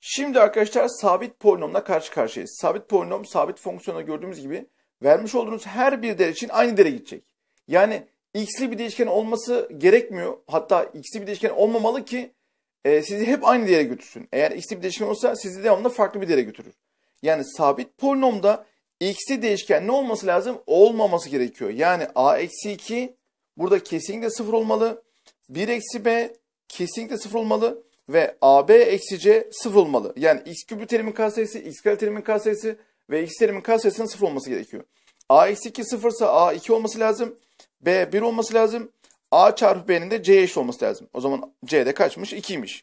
Şimdi arkadaşlar sabit polinomla karşı karşıyayız. Sabit polinom sabit fonksiyona gördüğümüz gibi vermiş olduğunuz her bir değer için aynı değere gidecek. Yani x'li bir değişken olması gerekmiyor. Hatta x'li bir değişken olmamalı ki e, sizi hep aynı değere götürsün. Eğer x'li bir değişken olsa sizi devamlı farklı bir değere götürür. Yani sabit polinomda x'li değişken ne olması lazım? Olmaması gerekiyor. Yani a eksi 2 burada kesinlikle sıfır olmalı. 1 eksi b kesinlikle sıfır olmalı ve AB eksi C sıfır olmalı. Yani x küplü terimin katsayısı, x kare terimin katsayısı ve x terimin katsayısının sıfır olması gerekiyor. A eksi 2 sıfırsa A 2 olması lazım. B 1 olması lazım. A çarpı B'nin de C'ye eşit olması lazım. O zaman C'de kaçmış? 2'ymiş.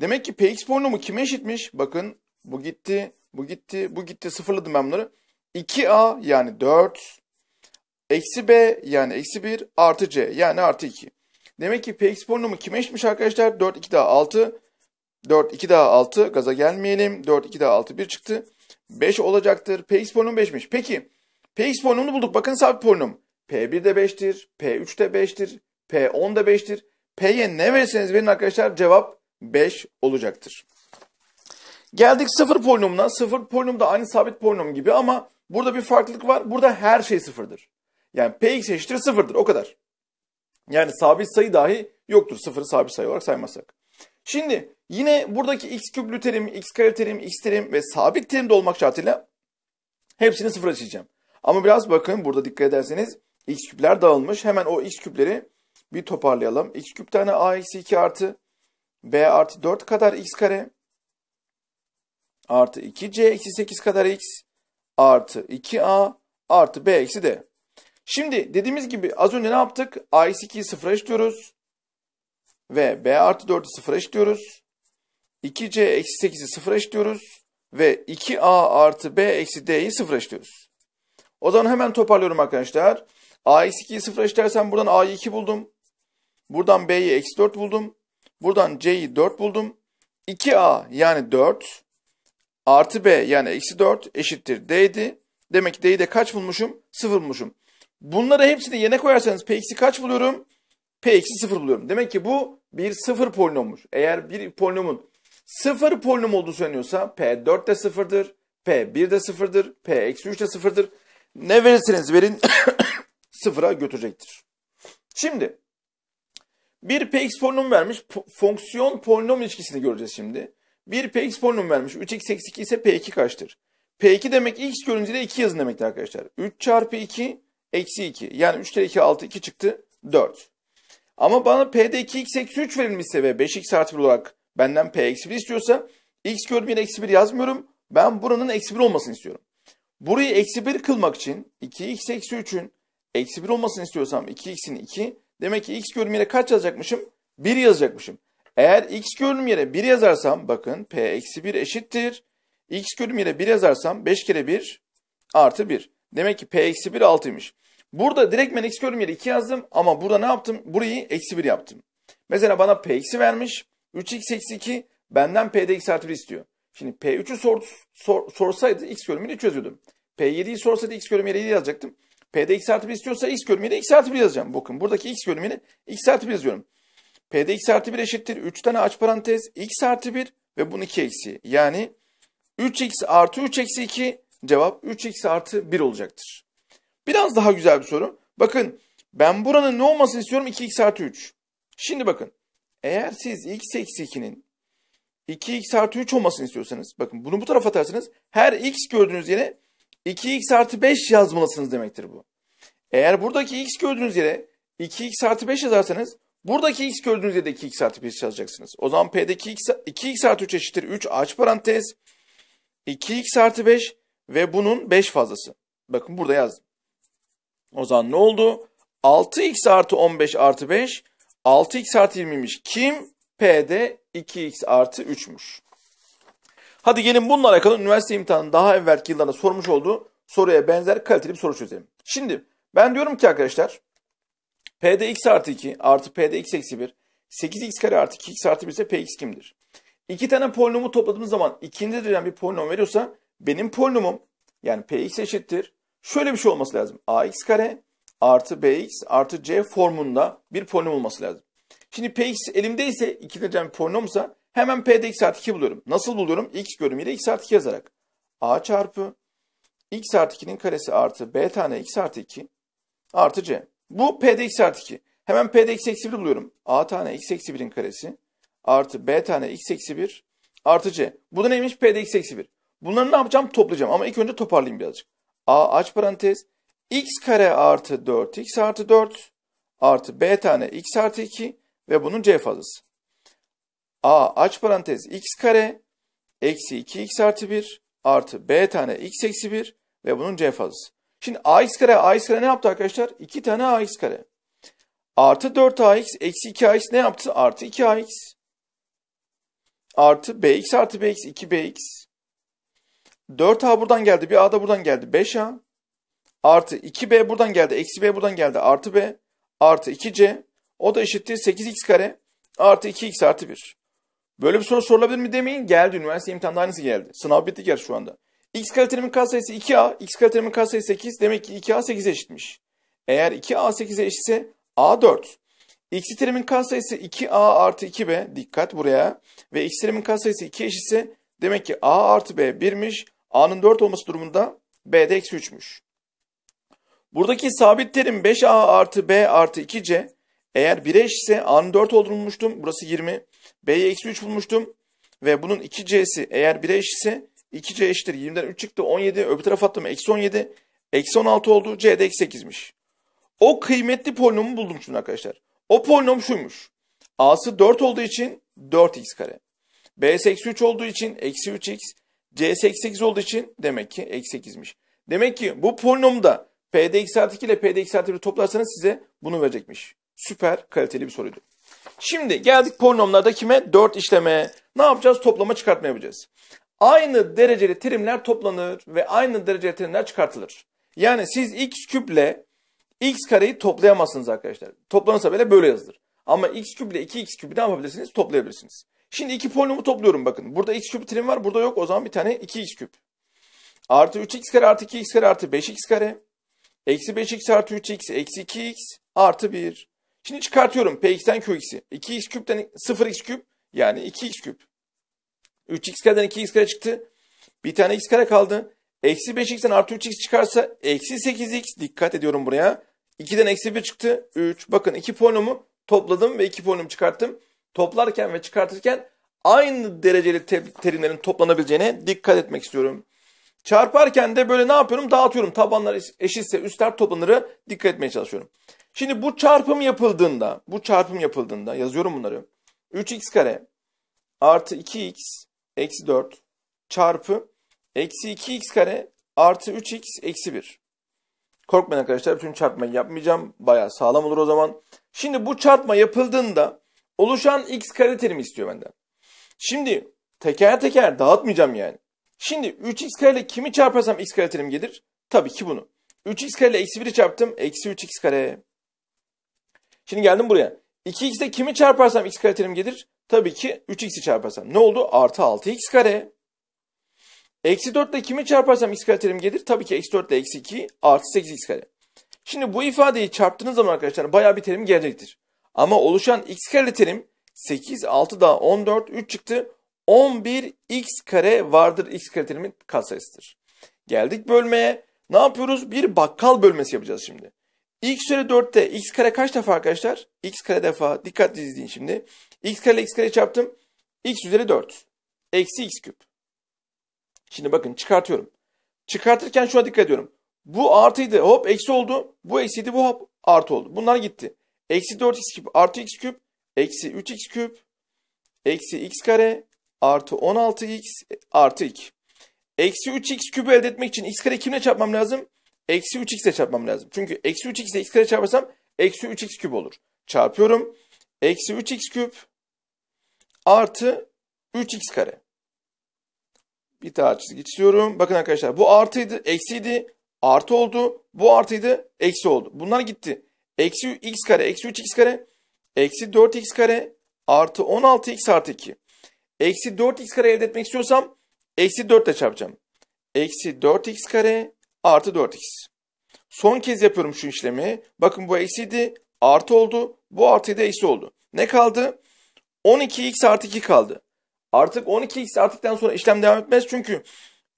Demek ki Px polinomu kime eşitmiş? Bakın bu gitti, bu gitti, bu gitti. Sıfırladım ben bunları. 2A yani 4. Eksi B yani eksi 1 artı C yani artı 2. Demek ki Px polinomu kime eşitmiş arkadaşlar? 4, 2 daha 6. 4, 2 daha 6. Gaza gelmeyelim. 4, 2 daha 6. 1 çıktı. 5 olacaktır. Px polinomu 5'miş. Peki Px polinomunu bulduk. Bakın sabit polinom. P1 de 5'tir. P3 de 5'tir. P10 da 5'tir. P'ye ne verirseniz verin arkadaşlar cevap 5 olacaktır. Geldik sıfır polinomuna. Sıfır polinom da aynı sabit polinom gibi ama burada bir farklılık var. Burada her şey sıfırdır. Yani Px eşittir sıfırdır. O kadar. Yani sabit sayı dahi yoktur. Sıfırı sabit sayı olarak saymazsak. Şimdi yine buradaki x küplü terim, x kare terim, x terim ve sabit terim de olmak şartıyla hepsini sıfıra çizeceğim. Ama biraz bakın burada dikkat ederseniz x küpler dağılmış. Hemen o x küpleri bir toparlayalım. x küp tane a eksi 2 artı b artı 4 kadar x kare artı 2c eksi 8 kadar x artı 2a artı b eksi d. Şimdi dediğimiz gibi az önce ne yaptık? a eksi 2'yi sıfıra eşliyoruz. Ve b artı 4'ü sıfıra eşliyoruz. 2c eksi 8'i sıfıra eşliyoruz. Ve 2a artı b eksi d'yi sıfıra eşliyoruz. O zaman hemen toparlıyorum arkadaşlar. A eksi 2'yi sıfır eşitlersem buradan A'yı 2 buldum. Buradan B'yi eksi 4 buldum. Buradan C'yi 4 buldum. 2A yani 4 artı B yani eksi 4 eşittir D'ydi. Demek ki D'yi de kaç bulmuşum? 0 bulmuşum. Bunları hepsini yerine koyarsanız P eksi kaç buluyorum? P eksi 0 buluyorum. Demek ki bu bir sıfır polinommuş. Eğer bir polinomun sıfır polinom olduğu söyleniyorsa P 4 de sıfırdır. P 1 de sıfırdır. P eksi 3 de sıfırdır. Ne verirseniz verin sıfıra götürecektir. Şimdi bir px polinom vermiş. Fonksiyon polinom ilişkisini göreceğiz şimdi. Bir px polinom vermiş. 3x eksi 2 ise p2 kaçtır? p2 demek x görüntüde 2 yazın demektir arkadaşlar. 3 çarpı 2 eksi 2. Yani 3 kere 2 6 2 çıktı 4. Ama bana p'de 2x eksi 3 verilmişse ve 5x artı 1 olarak benden p eksi 1 istiyorsa x görünümüne eksi 1 yazmıyorum. Ben buranın eksi 1 olmasını istiyorum. Burayı eksi 1 kılmak için 2x eksi 3'ün eksi 1 olmasını istiyorsam 2x'in 2 demek ki x görünüm yere kaç yazacakmışım? 1 yazacakmışım. Eğer x görünüm yere 1 yazarsam bakın p eksi 1 eşittir. x görünüm yere 1 yazarsam 5 kere 1 artı 1. Demek ki p eksi 1 6'ymış. Burada direkt ben x görünüm yere 2 yazdım ama burada ne yaptım? Burayı eksi 1 yaptım. Mesela bana p eksi vermiş. 3x eksi 2 benden p'de x artı 1 istiyor. Şimdi P3'ü sor, sor, sorsaydı x bölümünü 3 yazıyordum. P7'yi sorsaydı x bölümüne 7 yazacaktım. P'de x artı 1 istiyorsa x bölümüne x artı 1 yazacağım. Bakın buradaki x bölümüne x artı 1 yazıyorum. P'de x artı 1 eşittir. 3 tane aç parantez x artı 1 ve bunun 2 eksi. Yani 3x artı 3 eksi 2 cevap 3x artı 1 olacaktır. Biraz daha güzel bir soru. Bakın ben buranın ne olmasını istiyorum? 2x artı 3. Şimdi bakın eğer siz x eksi 2'nin 2x artı 3 olmasını istiyorsanız bakın bunu bu tarafa atarsanız her x gördüğünüz yere 2x artı 5 yazmalısınız demektir bu. Eğer buradaki x gördüğünüz yere 2x artı 5 yazarsanız buradaki x gördüğünüz yere de 2x artı 5 yazacaksınız. O zaman P'deki x, 2x artı 3 eşittir 3 aç parantez 2x artı 5 ve bunun 5 fazlası. Bakın burada yazdım. O zaman ne oldu? 6x artı 15 artı 5 6x artı 20'ymiş. Kim? P'de 2x artı 3'müş. Hadi gelin bununla alakalı üniversite imtihanının daha evvelki yıllarda sormuş olduğu soruya benzer kaliteli bir soru çözelim. Şimdi ben diyorum ki arkadaşlar P'de x artı 2 artı P'de x eksi 1 8x kare artı 2x artı 1 ise Px kimdir? İki tane polinomu topladığımız zaman ikinci dereceden bir polinom veriyorsa benim polinomum yani Px eşittir. Şöyle bir şey olması lazım. ax kare artı bx artı c formunda bir polinom olması lazım. Şimdi px elimdeyse iki derecen bir polinomsa Hemen P'de x artı 2 buluyorum. Nasıl buluyorum? X görünümüyle x artı 2 yazarak. A çarpı x artı 2'nin karesi artı B tane x artı 2 artı C. Bu P'de x artı 2. Hemen P'de x eksi 1 buluyorum. A tane x eksi 1'in karesi artı B tane x eksi 1 artı C. Bu da neymiş? P'de x eksi 1. Bunları ne yapacağım? Toplayacağım ama ilk önce toparlayayım birazcık. A aç parantez x kare artı 4x artı 4 artı b tane x artı 2 ve bunun c fazlası. A aç parantez x kare eksi 2x artı 1 artı b tane x eksi 1 ve bunun c fazlası. Şimdi ax kare ax kare ne yaptı arkadaşlar? 2 tane ax kare. Artı 4ax eksi 2ax ne yaptı? Artı 2ax. Artı bx artı bx 2bx. 4a buradan geldi. Bir a da buradan geldi. 5a. Artı 2b buradan geldi. Eksi b buradan geldi. Artı b. Artı 2c. O da eşittir 8x kare. Artı 2x artı 1. Böyle bir soru sorulabilir mi demeyin. Geldi. Üniversite imtihanında aynısı geldi. Sınav bitti gerçi şu anda. X kalitelimin katsayısı 2a. X kalitelimin katsayısı 8. Demek ki 2a 8'e eşitmiş. Eğer 2a 8'e eşitse a 4. X terimin katsayısı 2a artı 2b. Dikkat buraya. Ve x terimin katsayısı 2 eşitse demek ki a artı b 1'miş. A'nın 4 olması durumunda b'de eksi 3'müş. Buradaki sabit terim 5a artı b artı 2c eğer 1'e eşitse a'nın 4 olduğunu bulmuştum. Burası 20. b'ye eksi 3 bulmuştum. Ve bunun 2c'si eğer 1'e eşitse 2c eşittir. 20'den 3 çıktı 17. Öbür tarafa attım eksi 17. Eksi 16 oldu. c de eksi 8'miş. O kıymetli polinomu buldum şimdi arkadaşlar. O polinom şuymuş. a'sı 4 olduğu için 4x kare. b'si eksi 3 olduğu için eksi 3x. C'si eksi 8 olduğu için demek ki eksi 8'miş. Demek ki bu polinomda P'de x artı 2 ile P'de x artı 1 toplarsanız size bunu verecekmiş. Süper kaliteli bir soruydu. Şimdi geldik polinomlarda kime? 4 işleme. Ne yapacağız? Toplama çıkartma yapacağız. Aynı dereceli terimler toplanır ve aynı dereceli terimler çıkartılır. Yani siz x küple x kareyi toplayamazsınız arkadaşlar. Toplanırsa bile böyle yazılır. Ama x küp ile 2x küpü ne yapabilirsiniz? Toplayabilirsiniz. Şimdi iki polinomu topluyorum bakın. Burada x küp terim var burada yok. O zaman bir tane 2x küp. Artı 3x kare artı 2x kare artı 5x kare. Eksi 5x artı 3x eksi 2x artı 1. Şimdi çıkartıyorum px'ten qx'i. 2x küpten 0x küp yani 2x küp. 3x kareden 2x kare çıktı. Bir tane x kare kaldı. Eksi 5x'ten artı 3x çıkarsa eksi 8x. Dikkat ediyorum buraya. 2'den eksi 1 çıktı. 3. Bakın iki polinomu topladım ve iki polinom çıkarttım. Toplarken ve çıkartırken aynı dereceli terimlerin toplanabileceğine dikkat etmek istiyorum. Çarparken de böyle ne yapıyorum? Dağıtıyorum. Tabanlar eşitse üstler toplanırı dikkat etmeye çalışıyorum. Şimdi bu çarpım yapıldığında, bu çarpım yapıldığında yazıyorum bunları. 3x kare artı 2x eksi 4 çarpı eksi 2x kare artı 3x eksi 1. Korkmayın arkadaşlar bütün çarpmayı yapmayacağım. Baya sağlam olur o zaman. Şimdi bu çarpma yapıldığında oluşan x kare terimi istiyor benden. Şimdi teker teker dağıtmayacağım yani. Şimdi 3x kare ile kimi çarparsam x kare terim gelir? Tabii ki bunu. 3x kare ile eksi 1'i çarptım. Eksi 3x kare. Şimdi geldim buraya. 2x ile kimi çarparsam x kare terim gelir? Tabii ki 3x'i çarparsam. Ne oldu? Artı 6x kare. Eksi 4 ile kimi çarparsam x kare terim gelir? Tabii ki eksi 4 ile eksi 2 artı 8x kare. Şimdi bu ifadeyi çarptığınız zaman arkadaşlar bayağı bir terim gelecektir. Ama oluşan x kare terim 8, 6 daha 14, 3 çıktı. 11x kare vardır x kare terimin katsayısıdır. Geldik bölmeye. Ne yapıyoruz? Bir bakkal bölmesi yapacağız şimdi. x üzeri 4'te x kare kaç defa arkadaşlar? x kare defa. Dikkatli izleyin şimdi. x kare ile x kare çarptım. x üzeri 4. Eksi x küp. Şimdi bakın çıkartıyorum. Çıkartırken şuna dikkat ediyorum. Bu artıydı hop eksi oldu. Bu eksiydi bu hop artı oldu. Bunlar gitti. Eksi 4x küp artı x küp. Eksi 3x küp. Eksi x kare artı 16x artı 2. Eksi 3x kübü elde etmek için x kare kimle çarpmam lazım? Eksi 3x ile çarpmam lazım. Çünkü eksi 3x ile x kare çarparsam eksi 3x küp olur. Çarpıyorum. Eksi 3x küp artı 3x kare. Bir daha çizgi çiziyorum. Bakın arkadaşlar bu artıydı, eksiydi, artı oldu. Bu artıydı, eksi oldu. Bunlar gitti. Eksi x kare, eksi 3x kare, eksi 4x kare, artı 16x artı 2. Eksi 4x kare elde etmek istiyorsam eksi 4 ile çarpacağım. Eksi 4x kare artı 4x. Son kez yapıyorum şu işlemi. Bakın bu eksiydi artı oldu. Bu artıydı eksi oldu. Ne kaldı? 12x artı 2 kaldı. Artık 12x arttıktan sonra işlem devam etmez çünkü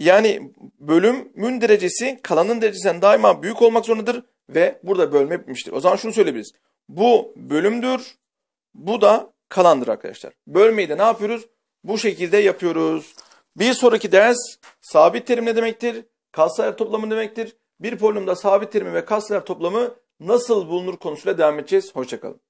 yani bölümün derecesi kalanın derecesinden daima büyük olmak zorundadır ve burada bölme bitmiştir. O zaman şunu söyleyebiliriz. Bu bölümdür, bu da kalandır arkadaşlar. Bölmeyi de ne yapıyoruz? Bu şekilde yapıyoruz. Bir sonraki ders sabit terim ne demektir? Katsayılar toplamı demektir. Bir polinomda sabit terimi ve katsayılar toplamı nasıl bulunur konusuyla devam edeceğiz. Hoşçakalın.